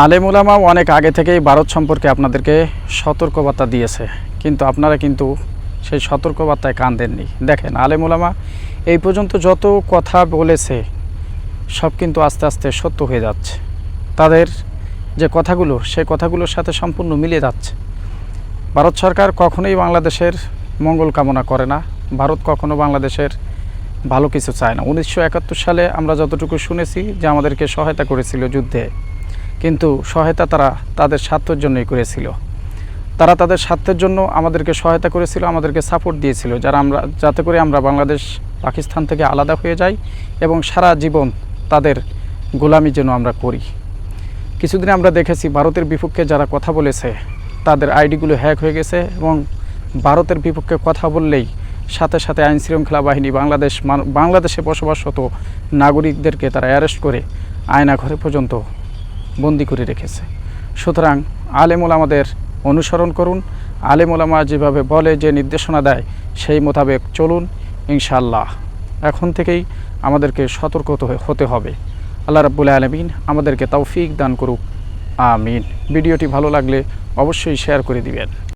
আলেমুলামা অনেক আগে থেকেই ভারত সম্পর্কে আপনাদেরকে সতর্কবার্তা দিয়েছে। কিন্তু আপনারা কিন্তু সেই সতর্কবার্তায় কান দেননি দেখেন, আলেম আলেমুলামা এই পর্যন্ত যত কথা বলেছে, সব কিন্তু আস্তে আস্তে সত্য হয়ে যাচ্ছে। তাদের যে কথাগুলো সে কথাগুলোর সাথে সম্পূর্ণ মিলে যাচ্ছে। ভারত সরকার কখনোই বাংলাদেশের মঙ্গল কামনা করে না। ভারত কখনো বাংলাদেশের ভালো কিছু চায় না। উনিশশো একাত্তর সালে আমরা যতটুকু শুনেছি যে আমাদেরকে সহায়তা করেছিল যুদ্ধে। কিন্তু সহায়তা তারা তাদের স্বার্থের জন্যই করেছিল। তারা তাদের স্বার্থের জন্য আমাদেরকে সহায়তা করেছিল, আমাদেরকে সাপোর্ট দিয়েছিল, যারা আমরা, যাতে করে আমরা বাংলাদেশ, পাকিস্তান থেকে আলাদা হয়ে যাই এবং সারা জীবন তাদের গোলামি যেন আমরা করি। কিছুদিন আমরা দেখেছি ভারতের বিপক্ষে যারা কথা বলেছে, তাদের আইডিগুলো হ্যাক হয়ে গেছে এবং ভারতের বিপক্ষে কথা বললেই সাথে সাথে আইন শৃঙ্খলা বাহিনী, বাংলাদেশ বাংলাদেশে বসবাসরত নাগরিকদেরকে তারা অ্যারেস্ট করে আয়না ঘরে পর্যন্ত বন্দি করে রেখেছে। সুতরাং আলেমুল আমাদের অনুসরণ করুন। আলেমুলামা যেভাবে বলে, যে নির্দেশনা দেয়, সেই মোতাবেক চলুন ইনশাল্লাহ এখন থেকেই আমাদেরকে সতর্ক হতে- হবে। আল্লাহ রাবুল আলমিন আমাদেরকে তৌফিক দান করুক। আমিন। ভিডিওটি ভালো লাগলে অবশ্যই শেয়ার করে দিবেন।